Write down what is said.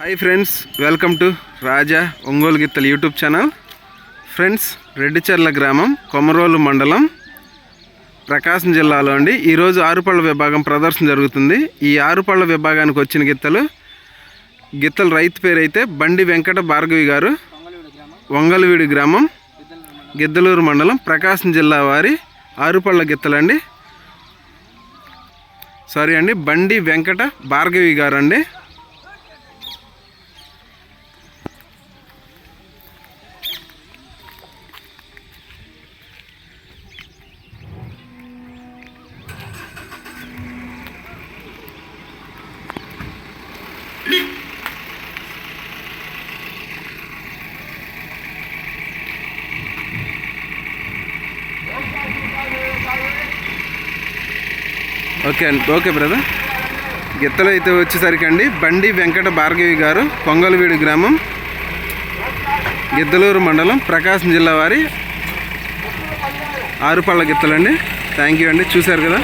Hi friends welcome to Raja Ongole గిత్తలు YouTube channel friends Reddicherla గ్రామం కొమరోలు మండలం ప్రకాశం జిల్లాలో అండి. ఈరోజు ఆరుపళ్ళ విభాగం ప్రదర్శన జరుగుతుంది. ఈ ఆరుపళ్ళ విభాగానికి వచ్చిన గిత్తలు గిత్తల రైతు పేరు అయితే బండి వెంకట భార్గవి గారు వంగలవీడి గ్రామం గిద్దలూరు మండలం ప్రకాశం జిల్లా వారి ఆరుపళ్ళ గిత్తలండి. సారీ అండి బండి వెంకట భార్గవి గారు అండి ఓకే అండి. Okay brother. గిత్తలు అయితే వచ్చేసరికి అండి బండి వెంకట భార్గవి గారు కొంగలవీడు గ్రామం గిద్దలూరు మండలం ప్రకాశం జిల్లా వారి ఆరుపళ్ళ గిత్తలండి. థ్యాంక్ యూ అండి. చూశారు కదా?